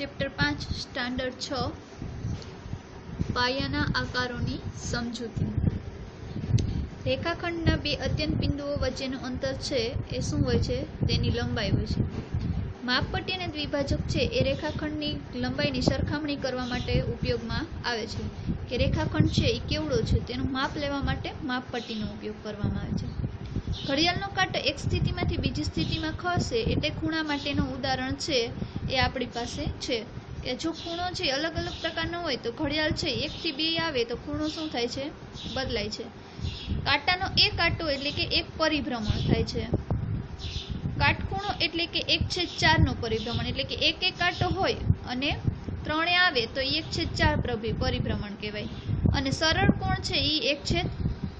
Chapter પાંચ, standard છ, પાયાના આકારોની સમજૂતી. રેખાખંડના બે અત્યંત બિંદુઓ વચ્ચેનું અંતર છે એ શું હોય છે? તેની લંબાઈ હોય છે. માપપટ્ટી અને દ્વિભાજક છે એ રેખાખંડની લંબાઈની સરખામણી કરવા માટે ઉપયોગમાં આવે છે. કે રેખાખંડ છે એ કેવડો છે તેનું માપ લેવા માટે માપપટ્ટીનો ઉપયોગ કરવામાં આવે છે. ઘડિયાળનો કાંટો એક સ્થિતિમાંથી બીજી સ્થિતિમાં ખસે એટલે ખૂણા માટેનું ઉદાહરણ છે, એ આપણી પાસે છે. કે જો ખૂણો છે અલગ અલગ પ્રકારનો હોય તો ઘડિયાળ છે એકથી બે આવે તો ખૂણો શું થાય છે? બદલાય છે. કાંટાનો એક કાંટો એટલે કે એક પરિભ્રમણ થાય છે. કાટખૂણો એટલે કે એક છેદ ચારનો પરિભ્રમણ એટલે કે એક એક કાંટો હોય અને ત્રણે આવે તો એક છેદ ચાર પ્રભી પરિભ્રમણ કહેવાય. અને સરળ કોણ છે? એ એક છેદ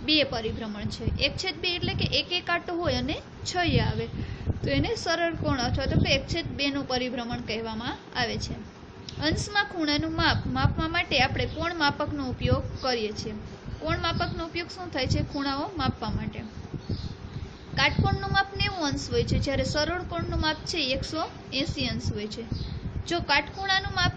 બે પરિભ્રમણ છે. એક છેદ બે એટલે કે એક એક આટો હોય અને છ આવે. તો એને સરળ કોણ અથવા તો એક છેદ બેનું પરિભ્રમણ કહેવામાં આવે છે. અંશમાં ખૂણાનું માપ માપવા માટે આપણે કોણ માપકનો ઉપયોગ કરીએ છીએ? કોણ માપકનો ઉપયોગ શું થાય છે? ખૂણાઓ માપવા માટે. કાટકોણનું માપ નેવું અંશ હોય છે. જ્યારે સરળ કોણનું માપ છે, એકસો એંસી અંશ હોય છે. જો કાટખૂણાનું માપ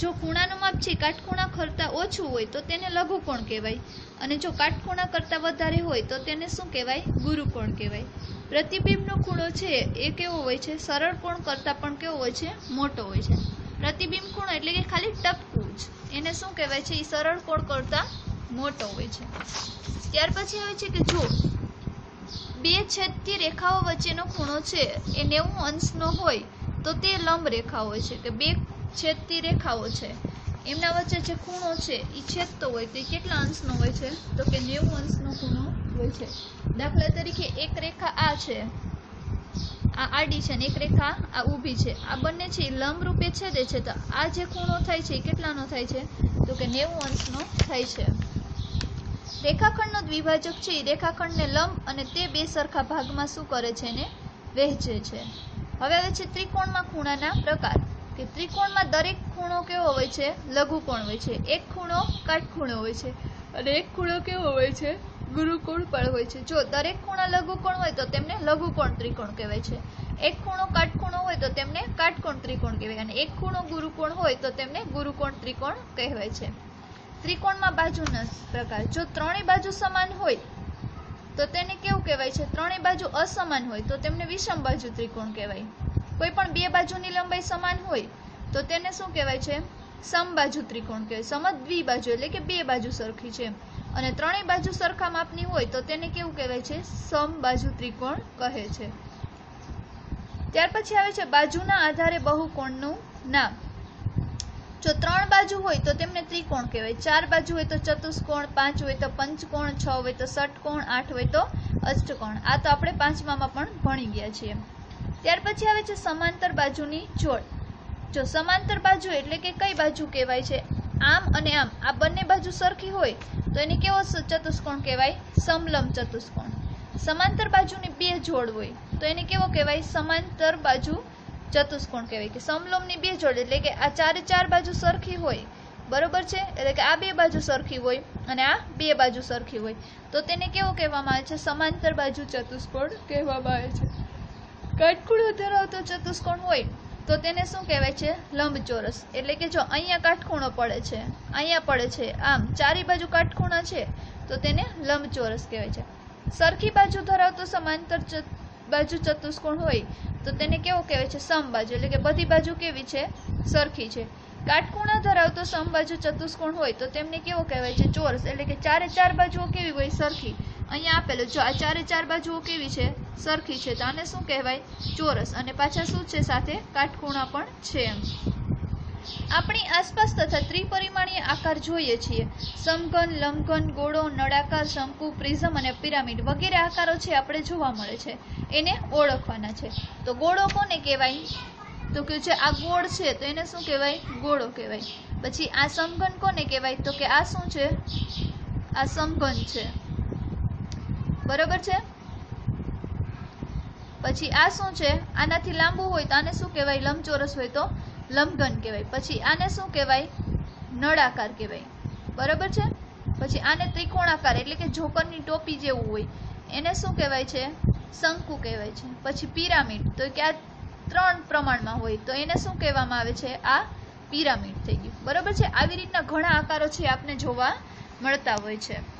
જો ખૂણાનું માપ છે, કાટખૂણા કરતાં ઓછું હોય તો તેને લઘુકોણ કહેવાય. અને જો કાટખૂણા કરતાં વધારે હોય તો તેને શું કહેવાય? ગુરુકોણ કહેવાય. પ્રતિબિંબનો ખૂણો છે, એ કેવો હોય છે? સરળ કોણ કરતાં પણ કેવો હોય છે? મોટો હોય છે. પ્રતિબિંબ ખૂણો એટલે કે ખાલી ટપકું જ. એને શું કહેવાય છે? એ સરળ કોણ કરતાં મોટો હોય છે. ત્યાર પછી આવે છે કે જો બે છેદથી રેખાઓ વચ્ચેનો ખૂણો છે, એ નેવું અંશનો હોય તો તે લંબ રેખા હોય છે. કે બે છેદથી રેખાઓ છે. એમના વચ્ચે જે ખૂણો છે એ છેદતો હોય તે કેટલા અંશનો હોય છે? તો કે નેવું અંશનો ખૂણો હોય છે. દાખલા તરીકે એક રેખા આ છે, આ આડી છે અને એક રેખા આ ઊભી છે. આ બંને છે એ લંબ રૂપે છેદે છે. તો આ જે ખૂણો થાય છે એ કેટલાનો થાય છે? તો કે નેવું અંશનો થાય છે. રેખાખંડનો દ્વિભાજક છે એ રેખાખંડને લંબ અને તે બે સરખા ભાગમાં શું કરે છે એને વહેંચે છે. હવે આવે છે ત્રિકોણમાં ખૂણાના પ્રકાર. કે ત્રિકોણમાં દરેક ખૂણો કેવો હોય છે? લઘુકોણ હોય છે? એક ખૂણો કાટખૂણો હોય છે અને એક ખૂણો કેવો હોય છે? ગુરુકોણ પણ હોય છે. જો દરેક ખૂણા લઘુકોણ હોય તો તેમને લઘુકોણ ત્રિકોણ કહેવાય છે. એક ખૂણો કાટખૂણો હોય તો તેમને કાટકોણ ત્રિકોણ કહેવાય અને એક ખૂણો ગુરુકોણ હોય તો તેમને ગુરુકોણ ત્રિકોણ કહેવાય છે. ત્રિકોણમાં બાજુના પ્રકાર. જો ત્રણેય બાજુ સમાન હોય તો તેને કેવું કહેવાય છે? ત્રણેય બાજુ અસમાન હોય તો તેમને વિષમ બાજુ ત્રિકોણ કહેવાય. કોઈ પણ બે બાજુની લંબાઈ સમાન હોય, તો તેને શું કહેવાય છે? સમબાજુ ત્રિકોણ કહેવાય. સમદ્વિ બાજુ એટલે કે બે બાજુ સરખી છે. અને ત્રણેય બાજુ સરખા માપની હોય, તો તેને કેવું કહેવાય છે? સમબાજુ ત્રિકોણ કહે છે. ત્યાર પછી આવે છે બાજુના આધારે બહુકોણનું નામ. જો ત્રણ બાજુ હોય, તો તેમને ત્રિકોણ કહેવાય. ચાર બાજુ હોય, તો ચતુષ્કોણ. પાંચ હોય, તો પંચકોણ. છ હોય, તો ષટકોણ. આઠ હોય, તો અષ્ટકોણ. આ તો આપણે પાંચમામાં પણ ભણી ગયા છીએ. ત્યાર પછી આવે છે સમાંતર બાજુની જોડ જો સમાંતર બાજુ એટલે કે કઈ બાજુ કહેવાય છે? આમ અને આમ. આ બંને બાજુ સરખી હોય તો એને કેવો ચતુષ્કોણ કહેવાય? સમલંબ ચતુષ્કોણ. સમાંતર બાજુની બે જોડ હોય તો એને કેવો કહેવાય? સમાંતર બાજુ ચતુષ્કોણ કહેવાય. કે સમલંબની બે જોડ એટલે કે આ ચારે ચાર બાજુ સરખી હોય. બરોબર છે? એટલે કે આ બે બાજુ સરખી હોય અને આ બે બાજુ સરખી હોય. તો તેને કેવો કહેવામાં આવે છે? સમાંતર બાજુ ચતુષ્કોણ કહેવામાં આવે છે. કાટખૂણો ધરાવતો ચતુષ્કોણ હોય, તો તેને શું કહેવાય છે? લંબચોરસ. એટલે કે જો અહીંયા કાટખૂણો પડે છે, અહીંયા પડે છે, આમ ચારે બાજુ કાટખૂણા છે, તો તેને લંબચોરસ કહેવાય છે. સરખી બાજુ ધરાવતો સમાંતર બાજુ ચતુષ્કોણ હોય, તો તેને કેવો કહેવાય છે? સમબાજુ. એટલે કે બધી બાજુ કેવી છે? સરખી છે. કાટખૂણા ધરાવતો સમબાજુ ચતુષ્કોણ હોય, તો તેમને કેવો કહેવાય છે? ચોરસ. એટલે કે ચારે ચાર બાજુઓ કેવી હોય? સરખી. અહીંયા આપેલું, જો આ ચારે ચાર બાજુઓ કેવી છે? સરખી છે તો આને શું કહેવાય? ચોરસ. અને પાછા શું છે સાથે? કાટખૂણા પણ છે. એમ આપણી આસપાસ તથા ત્રિપરિમાણીય આકાર જોઈએ છીએ. સમઘન લંબઘન ગોળો, નળાકાર, શંકુ, પ્રિઝમ અને પિરામિડ વગેરે આકારો છે આપણે જોવા મળે છે. એને ઓળખવાના છે. તો ગોળો કોને કહેવાય? તો કે જે આ ગોળ છે તો એને શું કહેવાય? ગોળો કહેવાય. પછી આ સમઘન કોને કહેવાય? તો કે આ શું છે? આ સમઘન છે. બરોબર છે? પછી આ શું છે? આનાથી લાંબુ હોય તો આને શું કહેવાય? લંબચોરસ હોય તો લંબઘન કહેવાય. પછી આને શું કહેવાય? નળાકાર કહેવાય. બરોબર છે? પછી આને ત્રિકોણાકાર એટલે કે જોકરની ટોપી જેવું હોય. એને શું કહેવાય છે? શંકુ કહેવાય છે. પછી પિરામિડ. તો કે આ ત્રણ પ્રમાણમાં હોય તો એને શું કહેવામાં આવે છે? આ પિરામિડ થઈ ગયું. બરોબર છે? આવી રીતના ઘણા આકારો છે આપને જોવા મળતા હોય છે.